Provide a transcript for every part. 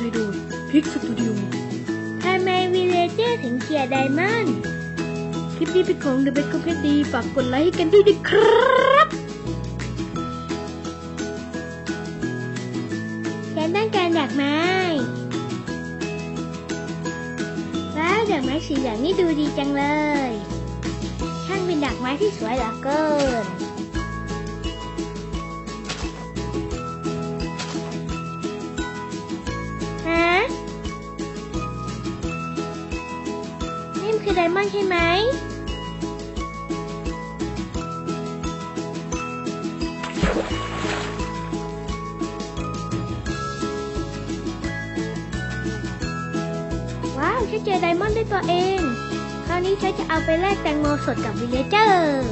ให้โดยพิกสตูดิโอทำไมวิเลเจอร์ถึงเกลียดไดมอนด์คลิปนี้เป็นของ The Best c o m e d y ฝากกดไลค์ให้กันด้วยนะครับฉันต้องการดอกไม้ว้าวดอกไม้สีเหลืองนี่ดูดีจังเลย ช่างเป็นดอกไม้ที่สวยเหลือเกิน คือไดมอนด์ใช่ไหม ว้าวฉันเจอไดมอนด์ด้วยตัวเอง คราวนี้ฉันจะเอาไปแลกแตงโมสดกับวิลเลเจอร์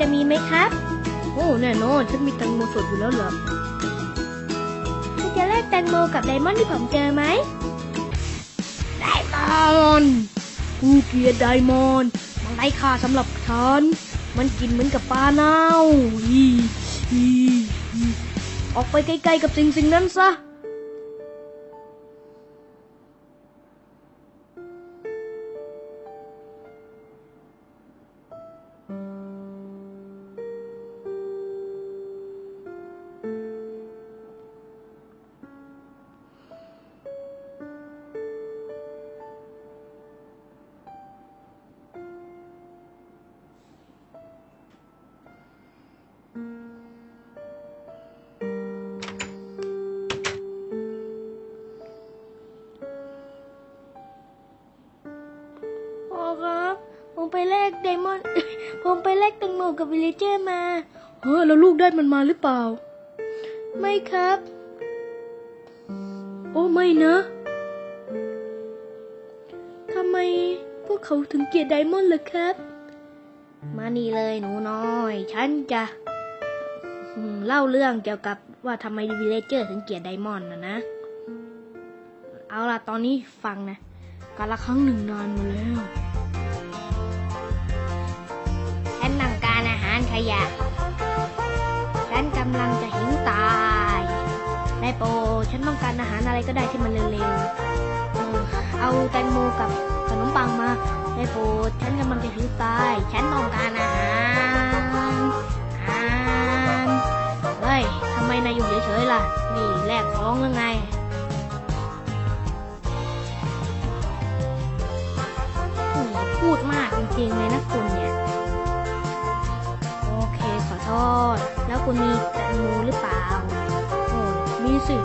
จะมีไหมครับ โอ้แน่นอนฉันมีแตังโมสดอยู่แล้วเหรอคุณจะแลกแตงโมกับไดมอนด์ที่ผมเจอไหมไดมอนด์กูเกลียดไดมอนด์มันไร้ค่าสำหรับฉัน มันกินเหมือนกับปลาเน่าอีอีอีออกไปไกลๆกับสิ่งสิ่งนั้นซะ ไปแลกไดมอนด์ผมไปแลกแตงโมกับวิลเลเจอร์มาเฮ้ยแล้วลูกได้มันมาหรือเปล่า ไม่ครับ โอ้ไม่นะทำไมพวกเขาถึงเกลียดไดมอนด์ล่ะครับ มานี่เลยหนูน้อย ฉันจะอืมเล่าเรื่องเกี่ยวกับว่าทำไมวิลเลเจอร์ถึงเกลียดไดมอนด์นะนะ เอาล่ะตอนนี้ฟังนะกาละครั้งหนึ่งนานมาแล้ว ยะ ฉันกำลังจะหิวตายได้โป ฉันต้องการอาหารอะไรก็ได้ที่มันเร็วๆ เอาแตงโมกับขนมปังมาได้โป ฉันกำลังจะหิวตาย ฉันต้องการอาหารอาหารเฮ้ยทำไมนายอยู่เฉยๆล่ะ นี่แลกของหรือไง คุณมีแตงโมหรือเปล่า โอ้มีสิ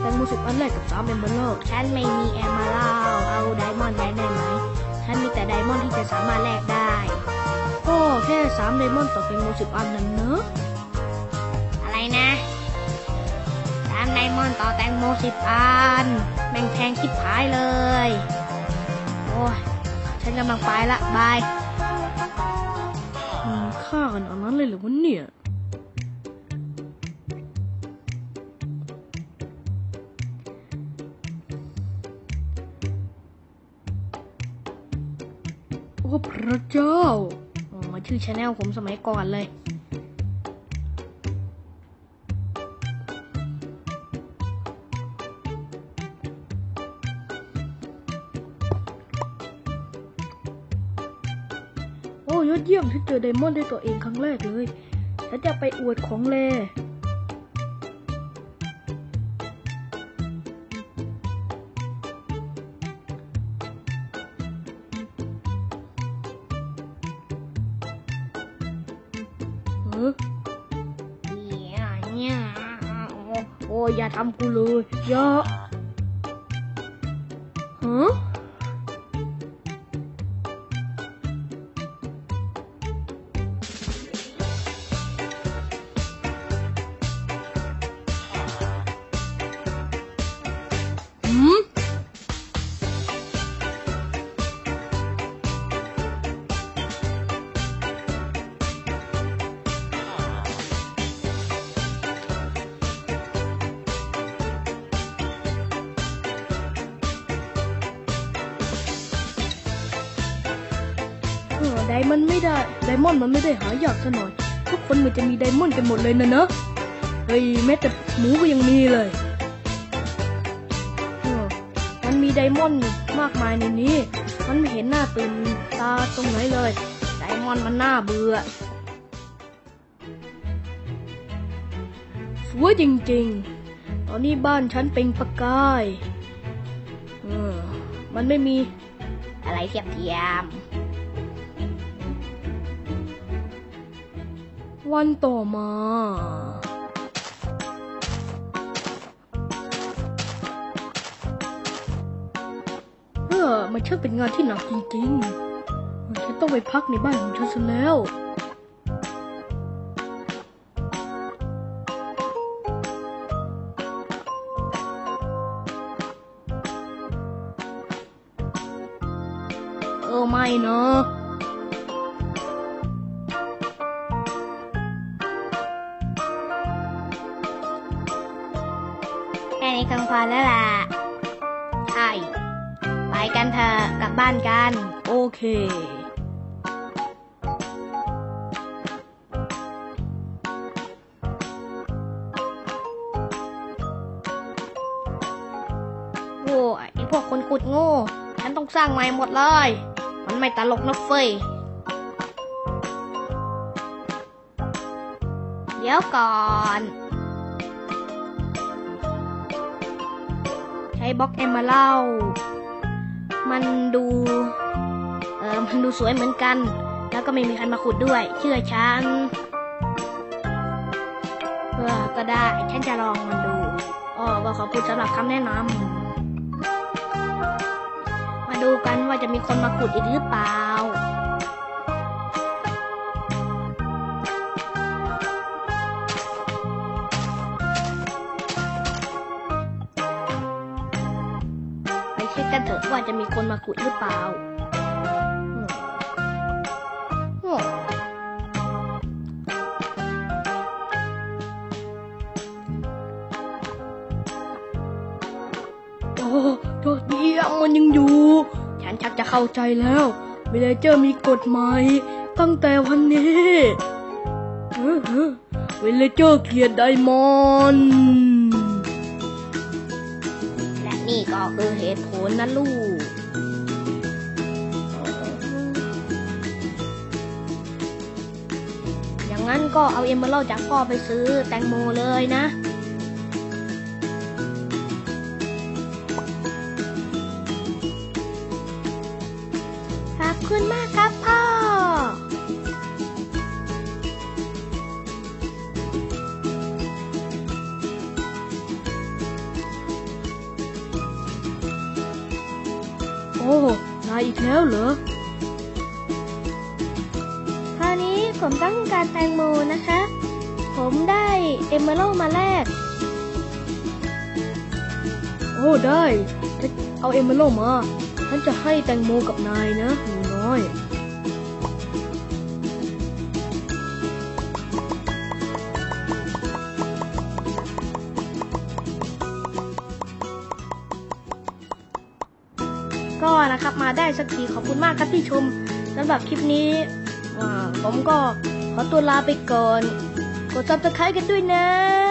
แตงโมสิบอันแรกกับสามเอมเบอร์เลอร์ฉันไม่มีแอมมาลาวเอาไดมอนด์ได้ไหม ฉันมีแต่ไดมอนด์ที่จะสามารถแลกได้ก็แค่สามไดมอนด์ต่อแตงโมสิบอันนั่นเนอะอะไรนะสามไดมอนด์ต่อแตงโมสิบอัน แม่งแพงชิบหายเลย โอ้ยฉันกำลังไปละบายอืมฆ่ากันอันนั้นเลยเหรือวะเนี่ย อ้พระเจ้าอ๋อชื่อชาแนลผมสมัยก่อนเลย โอ้ยอดเยี่ยมที่เจอไดมอนด์ด้วยตัวเองครั้งแรกเลยฉันจะไปอวดของแล โอ้โอ้ยอย่าทำกูเลยอย่าฮะ ไดมันไม่ได้ ไดมอนด์มันไม่ได้หายากซะหน่อย ทุกคนมันจะมีไดมอนด์กันหมดเลยนะเนอะเฮ้ยแม้แต่หมูก็ยังมีเลยเออมันมีไดมอนด์มากมายในนี้ มันไม่เห็นหน้าตื่นตาตรงไหนเลย ไดมอนด์มันน่าเบื่อสวยจริงๆ ตอนนี้บ้านฉันเป็นประกาย เออ มันไม่มีอะไรเทียมเทียม วันต่อมา เออ มันช่างเป็นงานที่หนักจริงๆ ฉันต้องไปพักในบ้านของฉันซะแล้วเออไม่เนอะ ค่นี้ก็พอแล้วล่ะ ใช่ ไปกันเถอะกลับบ้านกัน โอเคโว้ยไอพวกคนขุดโง่ ฉันต้องสร้างใหม่หมดเลย มันไม่ตลกนะเฟยเดี๋ยวก่อน ช้บล็อกเอมมาเล่า มันดู เออมันดูสวยเหมือนกัน แล้วก็ไม่มีใครมาขุดด้วย เชื่อฉันเออก็ได้ ฉันจะลองมันดูอ๋อก็ขอบคุณสำหรับคำแนะนำมาดูกันว่าจะมีคนมาขุดอีกหรือเปล่า ช็คกันเถอะว่าจะมีคนมาขุดหรือเปล่าอืมอืมโอ้ยอดเยี่ยมันยังอยู่ ฉันชักจะเข้าใจแล้วเวลเจอร์มีกฎหมายตั้งแต่วันนี้เออเออเวลเจอร์เกลียดไดมอนด์ นี่ก็คือเหตุผลนะลูก อย่างนั้นก็เอาเอมเบอร์จากพ่อไปซื้อแตงโมเลยนะขอบคุณมาก อ้นายอีกแล้วเหรอ คราวนี้ผมต้องการแตงโมนะคะ ผมได้เอมเบอร์มาแลกโอ้ได้ถ้าเอาเอมเมอรัลมา ฉันจะให้แตงโมกับนายนะหนูน้อย นะครับ มาได้สักทีขอบคุณมากครับที่ชมสำหรับคลิปนี้ผมก็ขอตัวลาไปก่อน กดซับสไครต์กันด้วยนะ